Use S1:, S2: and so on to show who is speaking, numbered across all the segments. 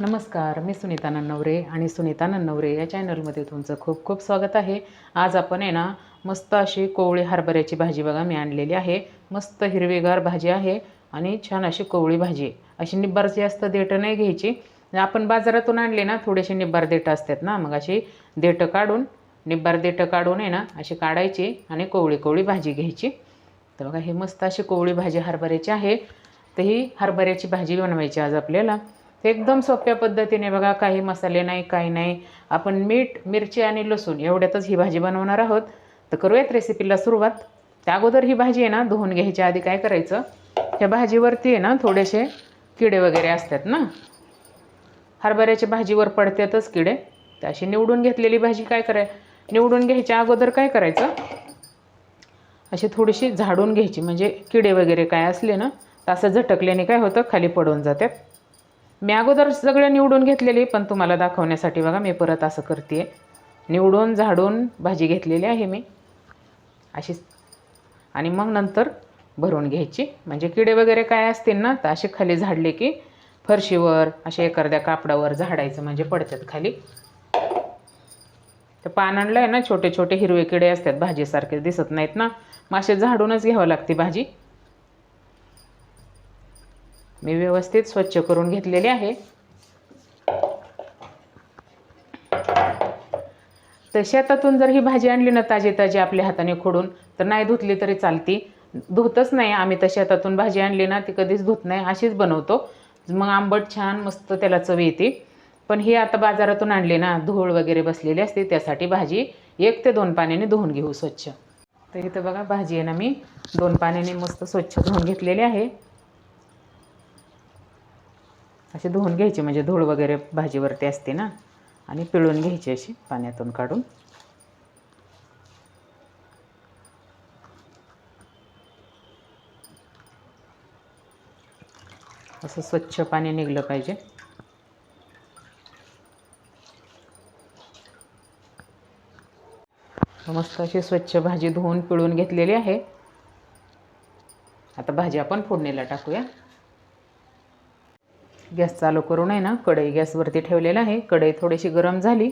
S1: नमस्कार मी सुनीता नन्नवरे आणि सुनीता नन्नवरे या चॅनलमध्ये तुमचं खूप खूप स्वागत आहे. आज आपण आहे ना मस्त अशी कोवळी हरभऱ्याची भाजी बघा मी आणलेली आहे. मस्त हिरवीगार भाजी आहे आणि छान अशी कोवळी भाजी. अशी निब्बार जास्त देठं नाही घ्यायची. आपण बाजारातून आणले ना थोडेसे निब्बार देठं असतात ना मग अशी देठं काढून निब्बार देठं काढून आहे ना अशी काढायची आणि कोवळी कोवळी भाजी घ्यायची. तर बघा ही मस्त अशी कोवळी भाजी हरभऱ्याची आहे. तर ही हरभऱ्याची भाजी बनवायची आज आपल्याला. ते एकदम सोप्या पद्धतीने बघा काही मसाले नाही काही नाही. आपण मीठ मिरची आणि लसूण एवढ्यातच ही भाजी बनवणार आहोत. तर करूयात रेसिपीला सुरुवात. त्या अगोदर ही भाजी आहे ना धुवून घ्यायच्या आधी काय करायचं? त्या भाजीवरती आहे ना थोडेसे किडे वगैरे असतात ना. हरभऱ्याच्या भाजीवर पडतातच किडे. तर अशी निवडून घेतलेली भाजी काय कराय निवडून घ्यायच्या अगोदर काय करायचं? अशी थोडीशी झाडून घ्यायची. म्हणजे किडे वगैरे काय असले ना तर असं झटकल्याने काय होतं? खाली पडून जातात. मी अगोदर सगळं निवडून घेतलेली पण तुम्हाला दाखवण्यासाठी बघा मी परत असं करते निवडून झाडून भाजी घेतलेली आहे मी. अशी आणि मग नंतर भरून घ्यायची. म्हणजे किडे वगैरे काय असतील ना तर असे खाली झाडले की फरशीवर असे एखाद्या कापडावर झाडायचं म्हणजे पडतात खाली. तर पान आणलं आहे ना छोटे छोटे हिरवे किडे असतात भाजीसारखे दिसत नाहीत ना. मग असे झाडूनच घ्यावं लागते भाजी. मी व्यवस्थित स्वच्छ करून घेतलेले आहे. तर शेतातून जर ही भाजी आणली ना ताजी ताजी आपल्या हाताने खोडून तर नाही धुतली तरी चालती. धुतच नाही आम्ही तर शेतातून भाजी आणली ना ती कधीच धुत नाही अशीच बनवतो. मग आंबट छान मस्त त्याला चव येते. पण ही आता बाजारातून आणली ना धूळ वगैरे बसलेली असते त्यासाठी भाजी एक ते दोन पाण्याने धुवून घेऊ स्वच्छ. तर इथं बघा भाजी आहे ना मी दोन पाण्याने मस्त स्वच्छ धुवून घेतलेली आहे. अशी धुवून घ्यायचे म्हणजे धूळ वगैरे भाजीवरती असते ना आणि पिळून घ्यायची अशी पाण्यातून काढून. असं स्वच्छ पाणी निघलं पाहिजे. मस्त अशी स्वच्छ भाजी धुवून पिळून घेतलेली आहे. आता भाजी आपण फोडणीला टाकूया. गॅस चालू करून आहे ना कढई गॅसवरती ठेवलेला आहे. कढई थोडीशी गरम झाली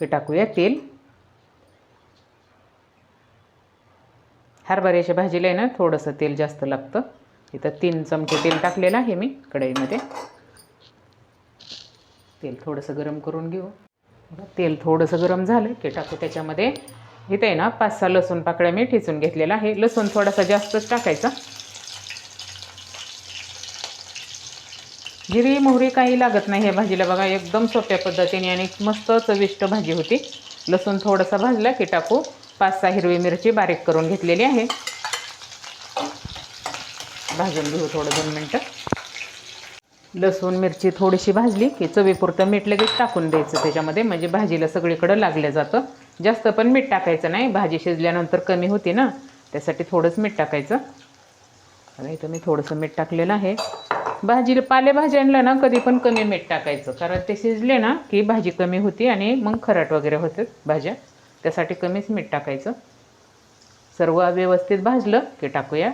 S1: की टाकूया तेल. हरभऱ्याच्या भाजीला आहे ना थोडंसं तेल जास्त लागतं. इथं तीन चमचे तेल टाकलेलं आहे मी कढईमध्ये. तेल थोडंसं गरम करून घेऊ. तेल थोडंसं गरम झालं की टाकू त्याच्यामध्ये. इथं आहे ना पाच सहा लसूण पाकळ्या मी ठेचून घेतलेला आहे. लसूण थोडासा जास्तच टाकायचा. जिरी मोहरी काही लागत नाही. ह्या भाजीला बघा एकदम सोप्या पद्धतीने आणि मस्त चविष्ट भाजी होती. लसूण थोडासा भाजला की टाकू. पाच सहा हिरवी मिरची बारीक करून घेतलेली आहे. भाजून घेऊ थोडं दोन मिनटं. लसूण मिरची थोडीशी भाजली की चवीपुरतं मीठ लगेच टाकून द्यायचं त्याच्यामध्ये. म्हणजे भाजीला सगळीकडं लागलं जातं. जास्त पण मीठ टाकायचं नाही. भाजी शिजल्यानंतर कमी होती ना त्यासाठी थोडंच मीठ टाकायचं. इथं मी थोडंसं मीठ टाकलेलं आहे. भाजीला पालेभाज्यांना ना कधी पण कमी मीठ टाकायचं. कारण ते शिजले ना की भाजी कमी होती आणि मग खराट वगैरे होते भाज्या. त्यासाठी कमीच मीठ टाकायचं. सर्व व्यवस्थित भाजलं की टाकूया.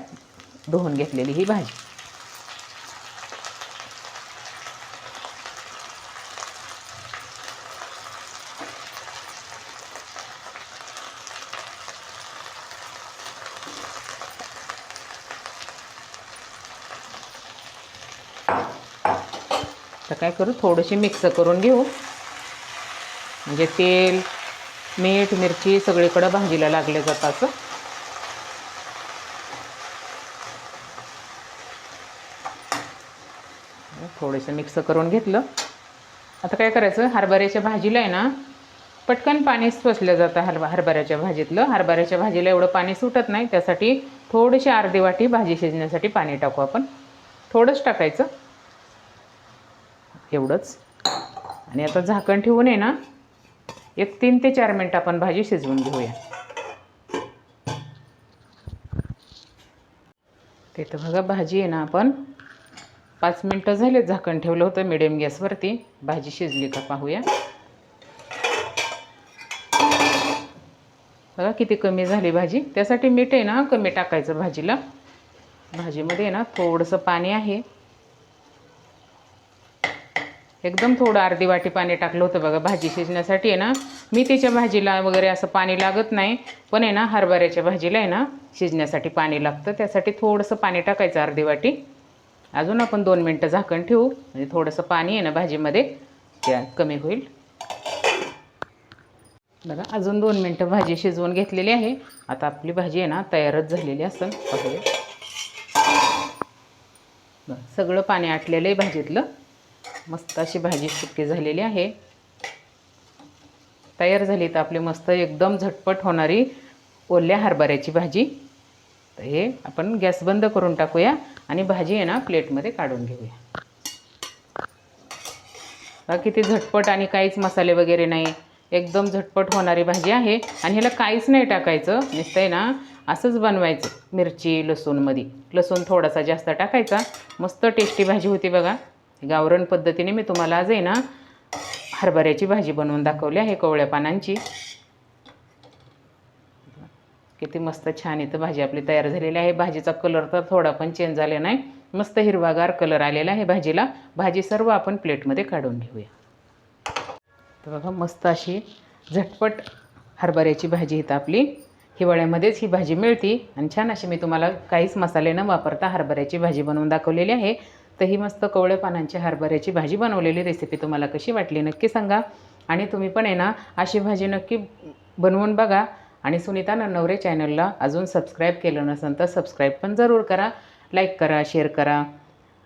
S1: धुवून घेतलेली ही भाजी. तर काय करू? थोडीशी मिक्स करून घेऊ. म्हणजे तेल मीठ मिरची सगळीकडं भाजीला लागले जातं असं थोडंसं मिक्स करून घेतलं. आता काय करायचं? हरभऱ्याच्या भाजीला आहे ना पटकन पाणी स्वसलं जातं हरभा हरभऱ्याच्या भाजीतलं. हरभऱ्याच्या भाजीला एवढं पाणी सुटत नाही. त्यासाठी थोडीशी अर्धी वाटी भाजी शिजण्यासाठी पाणी टाकू आपण. थोडंच टाकायचं. एवढंच. आणि आता झाकण ठेवून आहे ना एक तीन ते चार मिनटं आपण भाजी शिजवून घेऊया. ते तर बघा भाजी आहे ना आपण. पाच मिनटं झाले झाकण ठेवलं होतं मिडियम गॅसवरती भाजी शिजली का पाहूया. बघा किती कमी झाली भाजी. त्यासाठी मीठ आहे ना कमी टाकायचं भाजीला. भाजीमध्ये आहे ना थोडंसं पाणी आहे. एकदम थोडं अर्धी वाटी पाणी टाकलं होतं बघा भाजी शिजण्यासाठी आहे ना. मी तिच्या भाजीला वगैरे असं पाणी लागत नाही पण आहे ना हरभऱ्याच्या भाजीला आहे ना शिजण्यासाठी पाणी लागतं. त्यासाठी थोडंसं पाणी टाकायचं अर्धी वाटी. अजून आपण दोन मिनटं झाकण ठेवू. म्हणजे थोडंसं पाणी आहे ना भाजीमध्ये त्या कमी होईल. बघा अजून दोन मिनटं भाजी शिजवून घेतलेली आहे. आता आपली भाजी आहे ना तयारच झालेली असेल पाहूया. सगळं पाणी आटलेलं आहे भाजीतलं. मस्त अशी भाजी सुकी झालेली आहे. तयार झाली तर आपली मस्त एकदम झटपट होणारी ओल्या हरभऱ्याची भाजी. तर हे आपण गॅस बंद करून टाकूया आणि भाजी आहे ना प्लेटमध्ये काढून घेऊया. बाकी ते झटपट आणि काहीच मसाले वगैरे नाही. एकदम झटपट होणारी भाजी आहे आणि ह्याला काहीच नाही टाकायचं. नुसतं आहे ना असंच बनवायचं. मिरची लसूणमध्ये. लसूण थोडासा जास्त टाकायचा. मस्त टेस्टी भाजी होती बघा. म्हणजे गावरण पद्धतीने मी तुम्हाला आज आहे ना हरभऱ्याची भाजी बनवून दाखवली आहे कोवळ्या पानांची. किती मस्त छान इथं भाजी आपली तयार झालेली आहे. भाजीचा कलर तर थोडा पण चेंज झाला नाही. मस्त हिरवागार कलर आलेला आहे भाजीला. भाजी सर्व आपण प्लेटमध्ये काढून घेऊया. तर बघा मस्त अशी झटपट हरभऱ्याची भाजी इथं आपली. हिवाळ्यामध्येच ही भाजी मिळते. आणि छान अशी मी तुम्हाला काहीच मसाले न वापरता हरभऱ्याची भाजी बनवून दाखवलेली आहे. तर ही मस्त कवळे पानांची हरभऱ्याची भाजी बनवलेली रेसिपी तुम्हाला कशी वाटली नक्की सांगा. आणि तुम्ही पण आहे ना अशी भाजी नक्की बनवून बघा. आणि सुनीता नवरे चॅनलला अजून सबस्क्राईब केलं नसेल तर सबस्क्राईब पण जरूर करा. लाईक करा शेअर करा.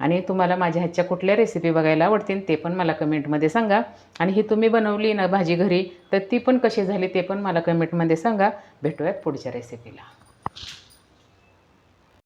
S1: आणि तुम्हाला माझ्या हातच्या कुठल्या रेसिपी बघायला आवडतील ते पण मला कमेंटमध्ये सांगा. आणि ही तुम्ही बनवली ना भाजी घरी तर ती पण कशी झाली ते पण मला कमेंटमध्ये सांगा. भेटूयात पुढच्या रेसिपीला